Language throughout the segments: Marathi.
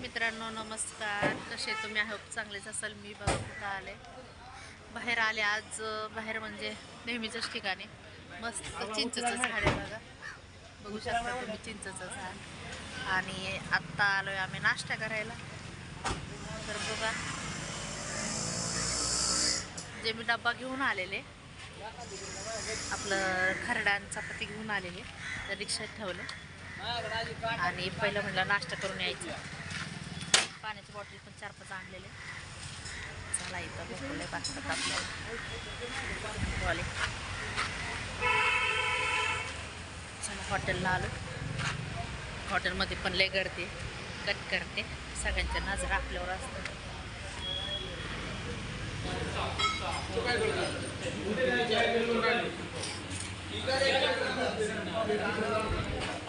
मित्रांनो नमस्कार. कसे तुम्ही? आहोत चांगलेच असाल. मी बघा कुठं आले. बाहेर आले आज बाहेर म्हणजे नेहमीच्याच ठिकाणी. मस्त चिंचचं झाड आहे बघा. बघू शकता तुम्ही चिंचचं झाड. आणि आत्ता आलो आहे आम्ही नाश्ता करायला. तर बघा. जे मी डब्बा घेऊन आलेले आपलं खरडान चपाती घेऊन आलेले तर रिक्षात ठेवले. आणि पहिलं म्हटलं नाश्ता करून यायचं. पाण्याची बॉटल पण चार पाच आणलेले. चला इथं बघले बागतात आपल्याला. चला हॉटेलला आलो. हॉटेलमध्ये पण लय गर्दी कट करते. सगळ्यांच्या नजर आपल्यावर असतात.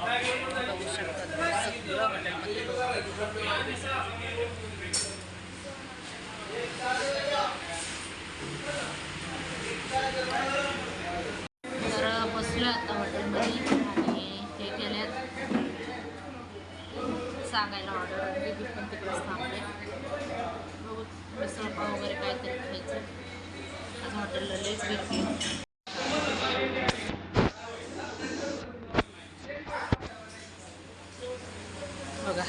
बघू शकता तर बसलो आता हॉटेलमध्ये आणि हे केल्यात सांगायला ऑर्डर दिली पण तिकडेच थांबले. बघू मिसळपाव वगैरे काहीतरी खायचं. आज हॉटेलला लेच गर्दी बघा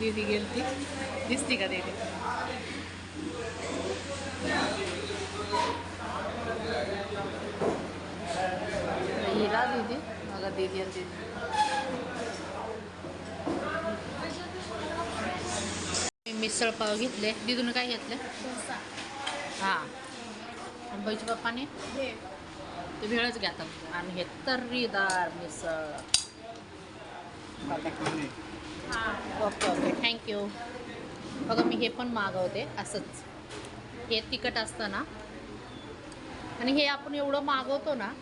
दीदी गेलती दिसती का दीदी हिला दीदी बघा दीदी आणि दीदी मी मिसळ पाव घेतले. दीदून काय घेतले? हां. आणि बाईच्या पप्पाने? ते भेळच घेतात आणि हे तर्रीदार misal. Okay okay. Thank you बघा मी हे पण मागवते असंच. हे तिखट असतं ना आणि हे आपण एवढं मागवतो ना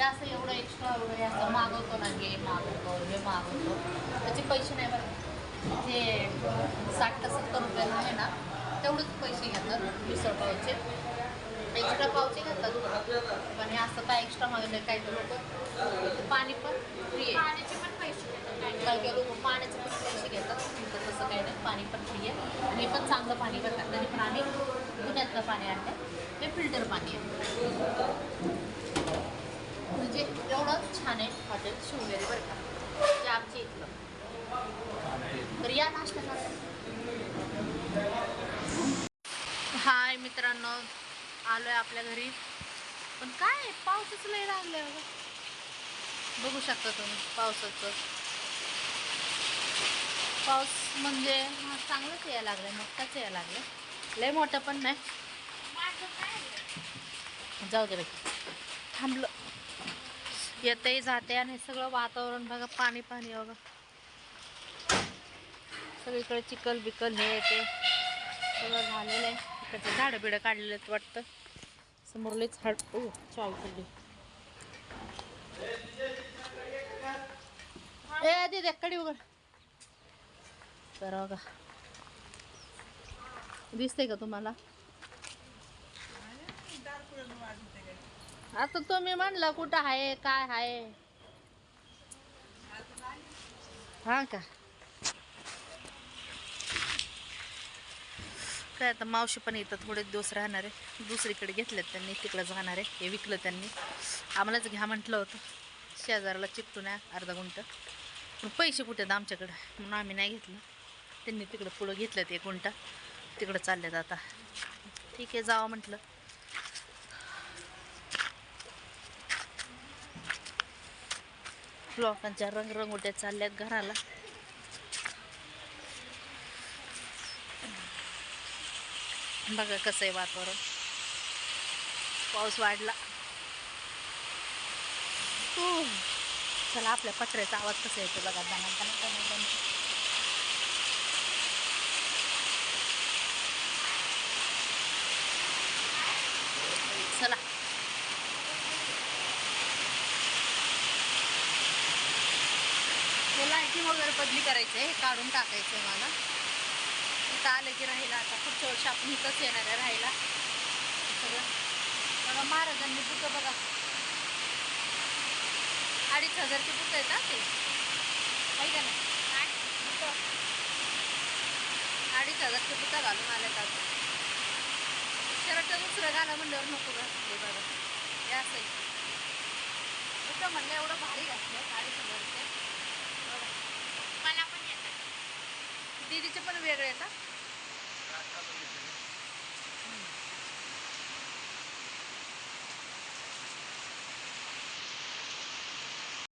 असं एवढं एक्स्ट्रा वगैरे असं मागवतो ना हे मागवतो हे मागवतो. त्याचे पैसे नाही बरं. हे साठ का सत्तर रुपये आहे ना तेवढेच पैसे घेतात मिसळ पावचे. एक्स्ट्रा पावचे घेतात. पण हे असं काय एक्स्ट्रा मागवलं काही लोक. पाणी पण फ्री आहे पाण्याचे पण पैसे देतात काही. काही लोक पाण्याचे पण पैसे घेतात तर तसं काही नाही. पाणी पण फ्री आहे. आणि पण चांगलं पाणी बघतात तरी पण आम्ही पुण्यातलं पाणी आणलं ते फिल्टर पाणी आहे. म्हणजे एवढं छान आहे हॉटेल शिवनेरी बरं का. ते आमच्या इथलं. तर या नाश्ता हाय मित्रांनो. आलो आहे आपल्या घरी. पण काय? पावसाचं लय लागलंय बघा. बघू शकता तुम्ही पावसाचं. पाऊस म्हणजे चांगलंच यायला लागलं मोठाच यायला लागलं लय मोठं पण नाही. जाऊ दे बाई. थांबलं. येतही जाते आणि सगळं वातावरण बघा पाणी पाणी बघा. सगळीकडे चिखल बिकल हे ते सगळं झालेलं आहे. इकडचं झाडं बिडं काढलेलं आहेत वाटतं. समोरलेच हाड ओ चाव पडली. ए आधी कडी उघड. तर बघा. दिसते का तुम्हाला? आता तुम्ही म्हणलं कुठं आहे काय आहे? हा का? काय आता मावशी पण येतात थोडे दिवस राहणार आहे. दुसरीकडे घेतलेत त्यांनी तिकडं जाणार आहे. हे विकलं त्यांनी. आम्हालाच घ्या म्हटलं होतं. शेजाराला चिकटून आहे अर्धा गुंट पण पैसे कुठे आहेत आमच्याकडं? म्हणून आम्ही नाही घेतलं. त्यांनी तिकडं पुढं घेतलं ते गुंटा तिकडं चालल्यात आता. ठीक आहे जावं म्हटलं. लोकांच्या रंगरंगोट्या चालल्यात घराला. बघा कसं आहे वातावरण. पाऊस वाढला. चला आपल्या पत्र्याचा आवाज कसा येतो बघा. दणा दणा दणा चला. हे लाईटिंग वगैरे बदली करायचं आहे काढून टाकायचं आहे मला. इथं आलं की राहिला आता पुढच्या वर्षी आपण इथंच येणार आहे राहायला. सगळं. बघा महाराजांनी बुकं बघा. अडीच हजारची बुक आहेत ना ते. आहे का नाही? हजारची बुटा घालून आले का शर्ट दुसरं घाला म्हणल्यावर नको घातले बघा. हे असं. बुटं म्हणलं एवढं भारी घातलं साडी कलरचे मला पण येतात. दीदीचे पण वेगळे का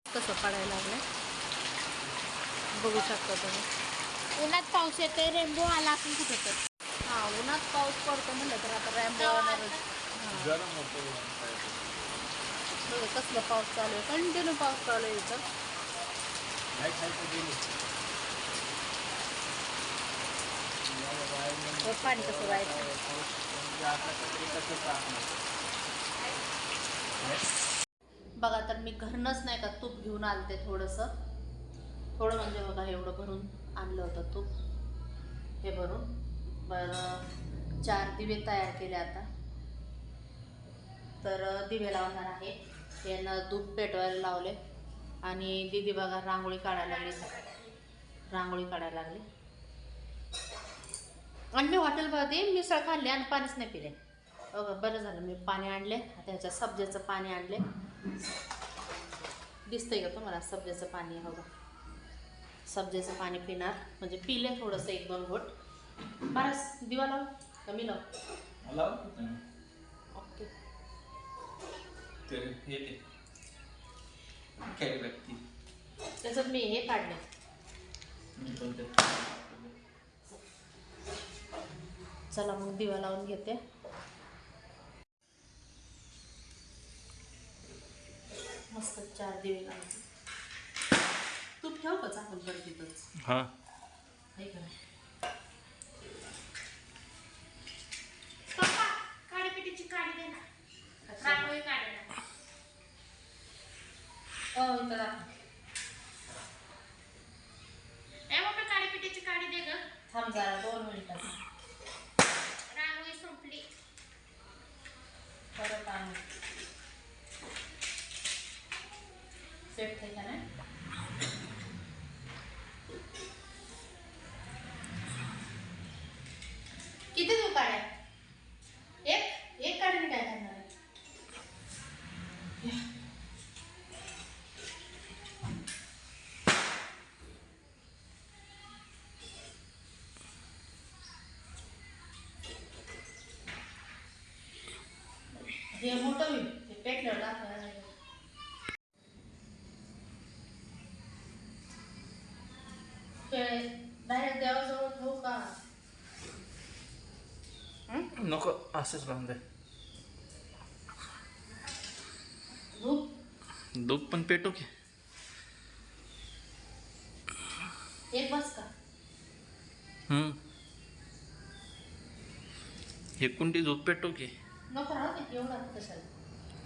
कसं पडायला लागलं बघू शकता तुम्ही. उन्हात पाऊस येतोय रेनबो आला आपण कुठं तर. उन्हात पाऊस पडतो म्हणलं तर आता रॅम्बो हा. बघा कसलं पाऊस चालू आहे. कंटिन्यू पाऊस चालू आहे इथं. हे पाणी कसं जायचं बघा तर मी घरनंच नाही का तूप घेऊन आलते थोडंसं. थोडं म्हणजे बघा एवढं भरून आणलं होतं तूप. हे भरून. बरं. चार दिवे तयार केले आता. तर दिवे लावणार आहे. यानं दूध पेटवायला लावले आणि दीदी बघा रांगोळी काढायला लागली. रांगोळी काढायला लागली. आणि मी हॉटेलमध्ये मिसळ खाल्ली आणि पाणीच नाही पिले. अगं बरं झालं मी पाणी आणले. आता ह्याच्या पाणी आणले. दिसतंय का तुम्हाला सब्जेचं पाणी? हो हवं सब्जेचं पाणी पिणार. म्हणजे पिले थोडंसं एक दोन घोट. बरंच दिवा लाव. कमी लाव. मला ओके. ते हे ते काय व्यक्ती त्याच्यात मी हे काढले. चला मग दिवा लावून घेते. मस्त चार दिवे लावते तूप ठेव का चाकून परत तिथंच? हा. आहे का नाही? पप्पा काडीपिटीची काडी दे ना रांगोळी काढायला हो इथं दाखव. ए मम्मी काडीपिटीची काडी दे ग थांब जरा दोन मिनिटात रांगोळी संपली परत आणू सेट થઈ का नाही किती देऊ काड्या एक एक काढीने काय करणार आहे हे मोठं होईल ते डायरेक्ट देवाजवळ ठेवू का? नको असंच राहून दे. धूप? दूध पण पेटो की. एक बस का? हम्म हे कुंडी झोप पेटो की. नको राहू दे एवढा कशाला?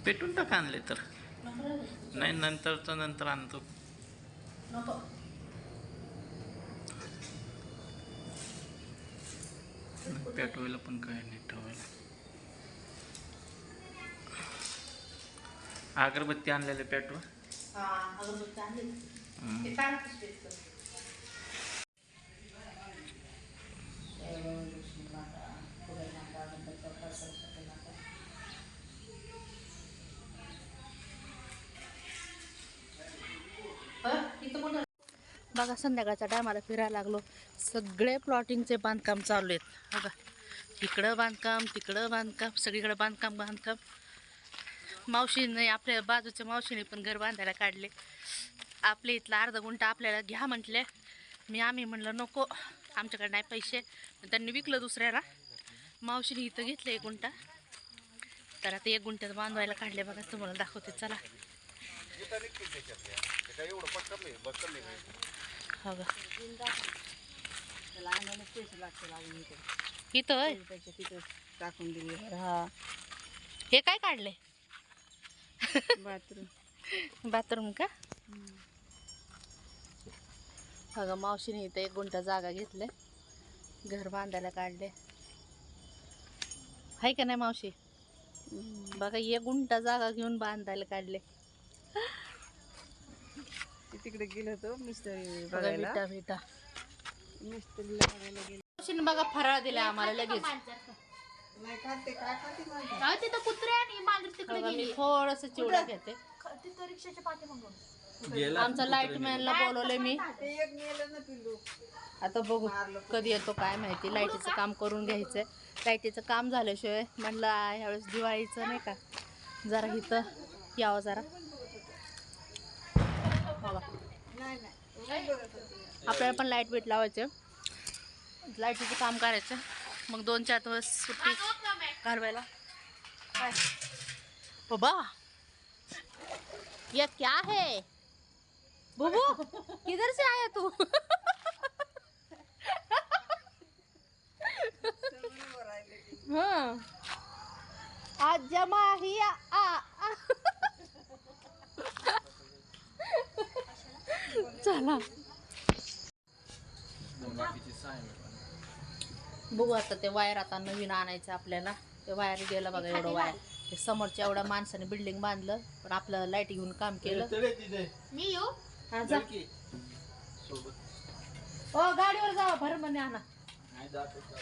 पेटून टाक आणले तर. नको राहू दे नाही नंतरचं नंतर आणतो. नको. पेटवायला पण काय नाही ठेवायला. अगरबत्ती आणलेले पेटवा. हा अगरबत्ती आणली. हम्म. ते काय पिशवीत कर. बघा संध्याकाळच्या टायमाला फिरायला लागलो. सगळे प्लॉटिंगचे बांधकाम चालू आहेत. बघा इकडं बांधकाम तिकडं बांधकाम सगळीकडं बांधकाम बांधकाम. मावशीने आपल्या बाजूच्या मावशीने पण घर बांधायला काढले. आपल्या इथला अर्धा गुंठा आपल्याला घ्या म्हटले. मी आम्ही म्हणलं नको आमच्याकडे नाही पैसे. त्यांनी विकलं दुसऱ्याला. मावशीने इथं घेतलं एक गुंठा. तर आता एक गुंठ्यात बांधवायला काढले बघा तुम्हाला दाखवते. चला. हो का इथं होय? टाकून दिली हा हे काय काढले बाथरूम. बाथरूम का? अगं मावशीने इथं एक गुंठा जागा घेतले घर बांधायला काढले आहे का नाही मावशी? बघा एक गुंठा जागा घेऊन बांधायला काढले तिकडे गेलो होतो मिस्त्री बघा बघायला. विटा विटा मिस्त्रीला बघायला गेलो. मावशीने बघा फराळ दिला आम्हाला लगेच. नाही खाते काय खाते माणसं? अहो, तिथं कुत्रे आणि मांजर तिकडे बघा, मी गेली. थोडस चिवडा घेते. तिथं रिक्षाच्या पाठी मग. आमचा लाइट मॅनला बोलवलंय मी. ते एक मेलं ना पिल्लू. आता बघू कधी येतो काय माहिती. लाईटीचं काम करून घ्यायचंय. लाईटीचं काम झाल्याशिवाय म्हणलं आ, ह्यावेळेस दिवाळीचं नाही का? जरा इथं यावं जरा बघा नाही नाही उगाच बघत होते. आपल्याला पण लाइट बीट लावायचं. लाईटीचं काम करायचं. मग दोन चार दिवस सुट्टी घालवायला. काय? बाबा. ये क्या है? बुबू किधर से आया तू? समोर हाँ. आज जमा ही आ, चला. बघू आता ते वायर आता नवीन आणायचं आपल्याला. ते वायर गेलं बघा एवढं वायर. ते समोरच्या एवढ्या माणसाने बिल्डिंग बांधलं पण आपलं लाइट घेऊन काम केलं. मी येऊ? हा, जा. ओ गाडीवर जावा भर म्हणे आणा.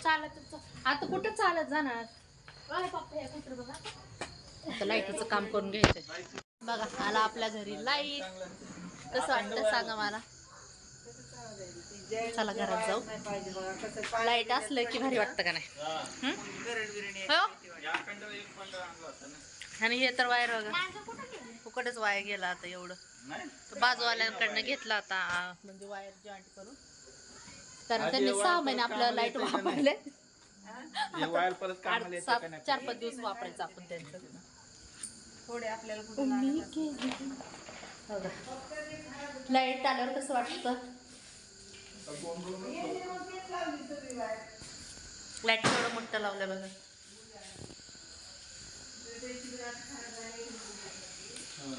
चालत आता कुठं चालत जाणार? पप्पा हे कुत्र बघा? आता लाईटीचं काम करून घ्यायचं बघा आला आपल्या घरी लाइट कसं वाटतं सांगा मला? चला घरात जाऊ. नाही पाहिजे बघा कसं पाणी लाइट असलं की भारी वाटतं का नाही? हं? हो. आणि हे तर वायर बघा. मांजर कुठं गेली फुकटच वायर गेला आता एवढं. बाजूवाल्यांकडनं घेतला आता म्हणजे वायर जॉईंट करून. कारण त्यांनी सहा महिने आपलं लाइट वापरले चार पाच दिवस वापरायचं आपण त्यांचं थोडे आपल्याला लाइट आल्यावर कसं वाटतं? लाइट एवढं मोठं लावलं बघा.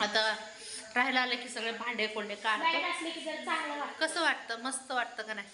आता राहायला आलं की सगळे भांडे कोंडे काढतो. लाइट असली की जर चांगलं वाटतं. कसं वाटतं? मस्त वाटतं का नाही?